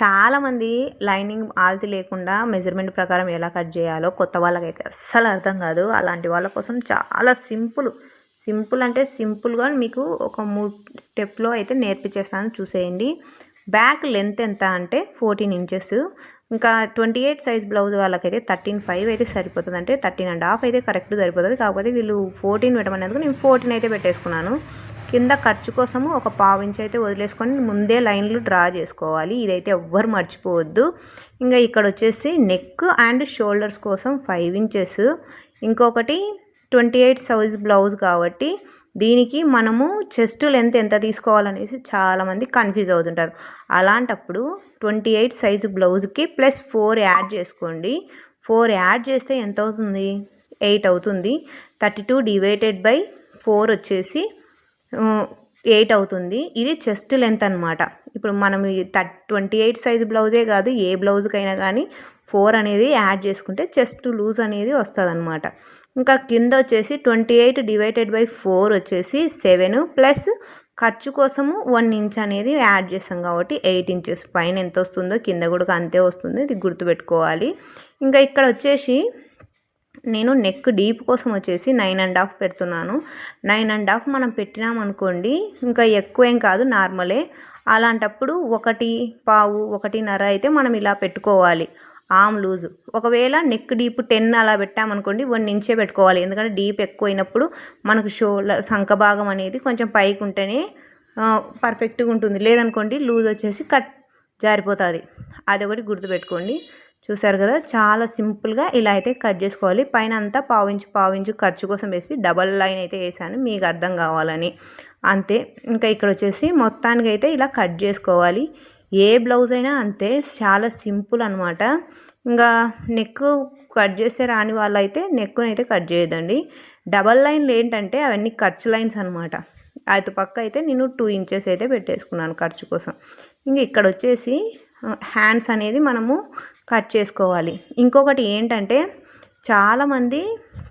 చాలామంది లైనింగ్ ఆల్తి లేకుండా మెజర్మెంట్ ప్రకారం ఎలా కట్ చేయాలో కొత్త వాళ్ళకైతే అస్సలు అర్థం కాదు. అలాంటి వాళ్ళ కోసం చాలా సింపుల్. సింపుల్ అంటే సింపుల్గా మీకు ఒక మూడు స్టెప్లో అయితే నేర్పించేస్తాను. చూసేయండి. బ్యాక్ లెంత్ ఎంత అంటే ఫోర్టీన్ ఇంచెస్. ఇంకా ట్వంటీ ఎయిట్ సైజ్ బ్లౌజ్ వాళ్ళకైతే థర్టీన్ ఫైవ్ అయితే సరిపోతుంది. అంటే థర్టీన్ అండ్ హాఫ్ అయితే కరెక్ట్ సరిపోతుంది. కాకపోతే వీళ్ళు ఫోర్టీన్ పెట్టమనేందుకు నేను ఫోర్టీన్ అయితే పెట్టేసుకున్నాను. కింద ఖర్చు కోసము ఒక పావు అయితే వదిలేసుకొని ముందే లైన్లు డ్రా చేసుకోవాలి. ఇదైతే ఎవ్వరు మర్చిపోవద్దు. ఇంకా ఇక్కడ వచ్చేసి నెక్ అండ్ షోల్డర్స్ కోసం ఫైవ్ ఇంచెస్. ఇంకొకటి ట్వంటీ ఎయిట్ సైజ్ బ్లౌజ్ కాబట్టి దీనికి మనము చెస్ట్ లెంత్ ఎంత తీసుకోవాలనేసి చాలామంది కన్ఫ్యూజ్ అవుతుంటారు. అలాంటప్పుడు ట్వంటీ ఎయిట్ సైజు బ్లౌజ్కి ప్లస్ ఫోర్ యాడ్ చేసుకోండి. ఫోర్ యాడ్ చేస్తే ఎంత అవుతుంది? ఎయిట్ అవుతుంది. Thirty two divided by four వచ్చేసి ఎయిట్ అవుతుంది. ఇది చెస్ట్ లెంత్ అనమాట ఇప్పుడు మనం థర్ట్ ట్వంటీ ఎయిట్ సైజ్ బ్లౌజే కాదు ఏ బ్లౌజ్కైనా కానీ ఫోర్ అనేది యాడ్ చేసుకుంటే చెస్ట్ లూజ్ అనేది వస్తుంది అనమాట ఇంకా కింద వచ్చేసి twenty eight divided by four వచ్చేసి సెవెన్ ప్లస్ ఖర్చు కోసము వన్ ఇంచ్ అనేది యాడ్ చేస్తాం కాబట్టి ఎయిట్ ఇంచెస్. పైన ఎంత వస్తుందో కింద కూడా అంతే వస్తుంది ఇది గుర్తుపెట్టుకోవాలి. ఇంకా ఇక్కడ వచ్చేసి నేను నెక్ డీప్ కోసం వచ్చేసి నైన్ అండ్ హాఫ్ పెడుతున్నాను. నైన్ అండ్ హాఫ్ మనం పెట్టినామనుకోండి ఇంకా ఎక్కువ ఏం కాదు నార్మలే అలాంటప్పుడు ఒకటి పావు ఒకటిన్నర అయితే మనం ఇలా పెట్టుకోవాలి. ఆమ్ లూజు ఒకవేళ నెక్ డీప్ టెన్ అలా పెట్టామనుకోండి వన్ ఇంచే పెట్టుకోవాలి. ఎందుకంటే డీప్ ఎక్కువైనప్పుడు మనకు షోల సంఖ భాగం అనేది కొంచెం పైకి ఉంటేనే పర్ఫెక్ట్గా ఉంటుంది. లేదనుకోండి లూజ్ వచ్చేసి కట్ జారిపోతుంది. అదొకటి గుర్తుపెట్టుకోండి. చూసారు కదా? చాలా సింపుల్గా ఇలా అయితే కట్ చేసుకోవాలి. పైన అంతా పావించు పావించు ఖర్చు కోసం వేసి డబల్ లైన్ అయితే వేసాను. మీకు అర్థం కావాలని. అంతే. ఇంకా ఇక్కడ వచ్చేసి మొత్తానికి అయితే ఇలా కట్ చేసుకోవాలి. ఏ బ్లౌజ్ అయినా అంతే. చాలా సింపుల్ అనమాట ఇంకా నెక్ కట్ చేస్తే రాని వాళ్ళైతే నెక్కునైతే అయితే కట్ చేయదండి డబల్ లైన్లు ఏంటంటే అవన్నీ ఖర్చు లైన్స్ అనమాట అటు పక్క అయితే నేను టూ ఇంచెస్ అయితే పెట్టేసుకున్నాను ఖర్చు కోసం. ఇంక ఇక్కడ వచ్చేసి హ్యాండ్స్ అనేది మనము కట్ చేసుకోవాలి. ఇంకొకటి ఏంటంటే చాలామంది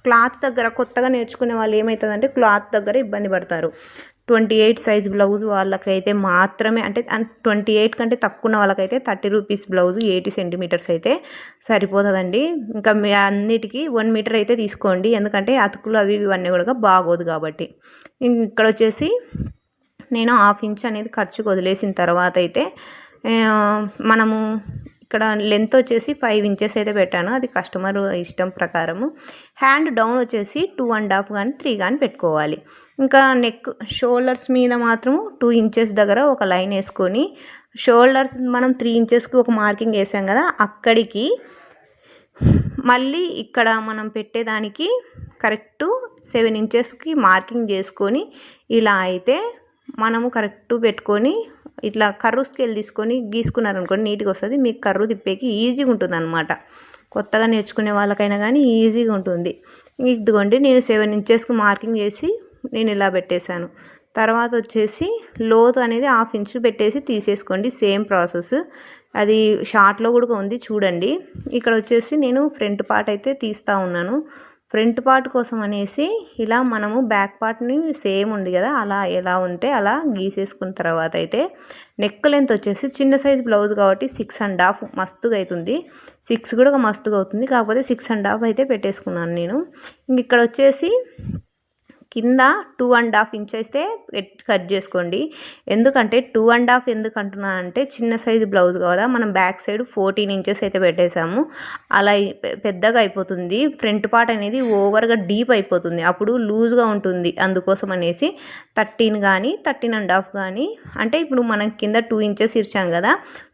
క్లాత్ దగ్గర కొత్తగా నేర్చుకునే వాళ్ళు ఏమవుతుందంటే క్లాత్ దగ్గర ఇబ్బంది పడతారు. ట్వంటీ ఎయిట్ సైజ్ బ్లౌజ్ వాళ్ళకైతే మాత్రమే అంటే ట్వంటీ ఎయిట్ కంటే తక్కువ ఉన్న వాళ్ళకైతే thirty rupees blouse eighty centimetres అయితే సరిపోతుందండి. ఇంకా మీ అన్నిటికీ వన్ మీటర్ అయితే తీసుకోండి. ఎందుకంటే అతుకులు అవి ఇవన్నీ కూడా బాగోదు కాబట్టి. ఇక్కడ వచ్చేసి నేను హాఫ్ ఇంచ్ అనేది ఖర్చుకు వదిలేసిన తర్వాత అయితే మనము ఇక్కడ లెంత్ వచ్చేసి ఫైవ్ ఇంచెస్ అయితే పెట్టాను. అది కస్టమర్ ఇష్టం ప్రకారము. హ్యాండ్ డౌన్ వచ్చేసి టూ అండ్ హాఫ్ కానీ త్రీ కానీ పెట్టుకోవాలి. ఇంకా నెక్ షోల్డర్స్ మీద మాత్రం టూ ఇంచెస్ దగ్గర ఒక లైన్ వేసుకొని షోల్డర్స్ మనం త్రీ ఇంచెస్కి ఒక మార్కింగ్ వేసాం కదా అక్కడికి మళ్ళీ ఇక్కడ మనం పెట్టేదానికి కరెక్టు సెవెన్ ఇంచెస్కి మార్కింగ్ చేసుకొని ఇలా అయితే మనము కరెక్ట్ పెట్టుకొని ఇట్లా కర్రు స్కేల్ తీసుకొని గీసుకున్నారనుకోండి నీట్గా వస్తుంది. మీకు కర్రు తిప్పేకి ఈజీగా ఉంటుంది అనమాట కొత్తగా నేర్చుకునే వాళ్ళకైనా కానీ ఈజీగా ఉంటుంది. ఇదిగోండి నేను సెవెన్ ఇంచెస్కి మార్కింగ్ చేసి నేను ఇలా పెట్టేశాను. తర్వాత వచ్చేసి లోతు అనేది హాఫ్ ఇంచ్ పెట్టేసి తీసేసుకోండి. Same process. అది షార్ట్లో కూడా ఉంది చూడండి. ఇక్కడ వచ్చేసి నేను ఫ్రంట్ పార్ట్ అయితే తీస్తూ ఉన్నాను. ఫ్రంట్ పార్ట్ కోసం అనేసి ఇలా మనము బ్యాక్ పార్ట్ని సేమ్ ఉంది కదా అలా ఎలా ఉంటే అలా గీసేసుకున్న తర్వాత అయితే నెక్ లెంత్ వచ్చేసి చిన్న సైజ్ బ్లౌజ్ కాబట్టి సిక్స్ అండ్ హాఫ్ మస్తుగా అవుతుంది సిక్స్ కూడా మస్తుగా అవుతుంది. కాకపోతే సిక్స్ అండ్ హాఫ్ అయితే పెట్టేసుకున్నాను నేను. ఇంక ఇక్కడ వచ్చేసి కింద టూ అండ్ హాఫ్ ఇంచ్ అయితే కట్ చేసుకోండి. ఎందుకంటే టూ అండ్ హాఫ్ ఎందుకు అంటున్నానంటే చిన్న సైజు బ్లౌజ్ కదా మనం బ్యాక్ సైడ్ ఫోర్టీన్ ఇంచెస్ అయితే పెట్టేశాము. అలా పెద్దగా అయిపోతుంది. ఫ్రంట్ పార్ట్ అనేది ఓవర్గా డీప్ అయిపోతుంది. అప్పుడు లూజ్గా ఉంటుంది. అందుకోసం అనేసి థర్టీన్ కానీ థర్టీన్ అండ్ హాఫ్ కానీ అంటే ఇప్పుడు మనం కింద టూ ఇంచెస్ ఇచ్చాం కదా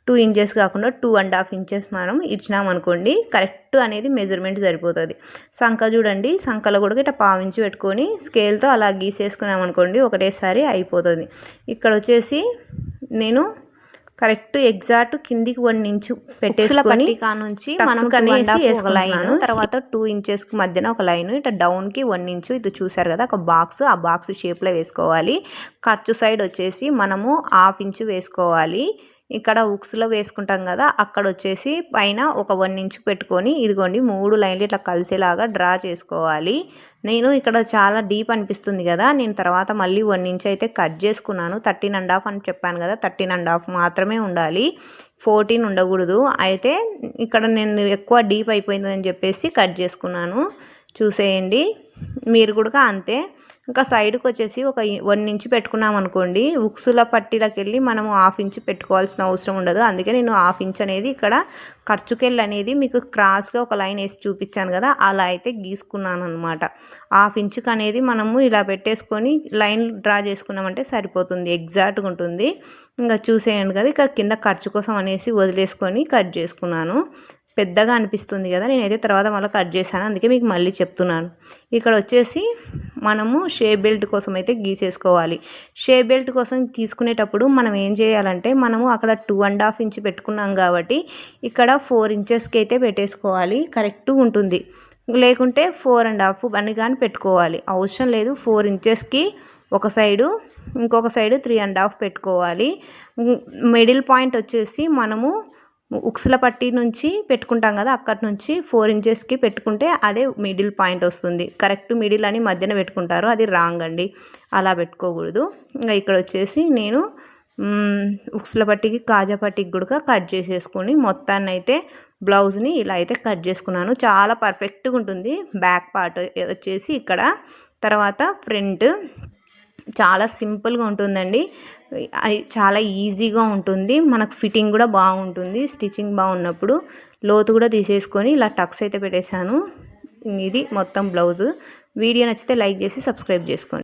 టూ ఇంచెస్ కాకుండా టూ అండ్ హాఫ్ ఇంచెస్ మనం ఇచ్చినామనుకోండి కరెక్ట్ అనేది మెజర్మెంట్ సరిపోతుంది. సంఖ చూడండి సంఖలో కూడా ఇట్లా పావించి పెట్టుకొని స్కేల్తో అలా గీసేసుకున్నామనుకోండి ఒకటేసారి అయిపోతుంది. ఇక్కడ వచ్చేసి నేను కరెక్ట్ ఎగ్జాక్ట్ కిందికి వన్ ఇంచు పెట్టేసుకొని నుంచి మనం కనేసి ఒక లైన్ తర్వాత టూ ఇంచెస్కి మధ్యన ఒక లైన్ ఇట్లా డౌన్కి వన్ ఇంచు ఇది చూసారు కదా ఒక బాక్స్ ఆ బాక్స్ షేప్లో వేసుకోవాలి. ఖర్చు సైడ్ వచ్చేసి మనము హాఫ్ ఇంచు వేసుకోవాలి. ఇక్కడ ఉక్స్లో వేసుకుంటాం కదా అక్కడ వచ్చేసి పైన ఒక వన్ ఇంచ్ పెట్టుకొని ఇదిగోండి మూడు లైన్లు ఇట్లా కలిసేలాగా డ్రా చేసుకోవాలి. నేను ఇక్కడ చాలా డీప్ అనిపిస్తుంది కదా నేను తర్వాత మళ్ళీ వన్ ఇంచ్ అయితే కట్ చేసుకున్నాను. థర్టీన్ అండ్ హాఫ్ అని చెప్పాను కదా థర్టీన్ అండ్ హాఫ్ మాత్రమే ఉండాలి. ఫోర్టీన్ ఉండకూడదు. అయితే ఇక్కడ నేను ఎక్కువ డీప్ అయిపోయిందని చెప్పేసి కట్ చేసుకున్నాను. చూసేయండి. మీరు కూడా అంతే. ఇంకా సైడ్కి వచ్చేసి ఒక వన్ ఇంచ్ పెట్టుకున్నాం అనుకోండి ఉక్సుల పట్టీలకు వెళ్ళి మనము హాఫ్ ఇంచ్ పెట్టుకోవాల్సిన అవసరం ఉండదు. అందుకే నేను హాఫ్ ఇంచ్ అనేది ఇక్కడ ఖర్చుకెళ్ళి అనేది మీకు క్రాస్గా ఒక లైన్ వేసి చూపించాను కదా అలా అయితే గీసుకున్నాను అనమాట హాఫ్ ఇంచుకు అనేది మనము ఇలా పెట్టేసుకొని లైన్ డ్రా చేసుకున్నామంటే సరిపోతుంది ఎగ్జాక్ట్గా ఉంటుంది. ఇంకా చూసేయండి కదా ఇక కింద ఖర్చు కోసం అనేసి వదిలేసుకొని కట్ చేసుకున్నాను. పెద్దగా అనిపిస్తుంది కదా నేనైతే తర్వాత మళ్ళీ కట్ చేశాను అందుకే మీకు మళ్ళీ చెప్తున్నాను. ఇక్కడ వచ్చేసి మనము షే బెల్ట్ కోసం అయితే గీసేసుకోవాలి. షే బెల్ట్ కోసం తీసుకునేటప్పుడు మనం ఏం చేయాలంటే మనము అక్కడ టూ అండ్ హాఫ్ ఇంచ్ పెట్టుకున్నాం కాబట్టి ఇక్కడ ఫోర్ ఇంచెస్కి అయితే పెట్టేసుకోవాలి. కరెక్ట్ ఉంటుంది. లేకుంటే ఫోర్ అండ్ హాఫ్ అని కానీ పెట్టుకోవాలి. అవసరం లేదు. ఫోర్ ఇంచెస్కి ఒక సైడు ఇంకొక సైడు త్రీ అండ్ హాఫ్ పెట్టుకోవాలి. మిడిల్ పాయింట్ వచ్చేసి మనము ఉక్సుల పట్టి నుంచి పెట్టుకుంటాం కదా అక్కడి నుంచి ఫోర్ ఇంచెస్కి పెట్టుకుంటే అదే మిడిల్ పాయింట్ వస్తుంది. కరెక్ట్ మిడిల్ అని మధ్యన పెట్టుకుంటారు అది రాంగ్ అండి. అలా పెట్టుకోకూడదు. ఇంకా ఇక్కడ వచ్చేసి నేను ఉక్సుల పట్టికి కాజా పట్టికి కూడా కట్ చేసేసుకొని మొత్తాన్ని అయితే బ్లౌజ్ని ఇలా అయితే కట్ చేసుకున్నాను. చాలా పర్ఫెక్ట్గా ఉంటుంది. బ్యాక్ పార్ట్ వచ్చేసి ఇక్కడ. తర్వాత ఫ్రంట్ చాలా సింపుల్గా ఉంటుందండి. చాలా ఈజీగా ఉంటుంది. మనకు ఫిట్టింగ్ కూడా బాగుంటుంది. స్టిచ్చింగ్ బాగున్నప్పుడు లోతు కూడా తీసేసుకొని ఇలా టక్స్ అయితే పెట్టేశాను. ఇది మొత్తం బ్లౌజ్. వీడియో నచ్చితే లైక్ చేసి సబ్స్క్రైబ్ చేసుకోండి.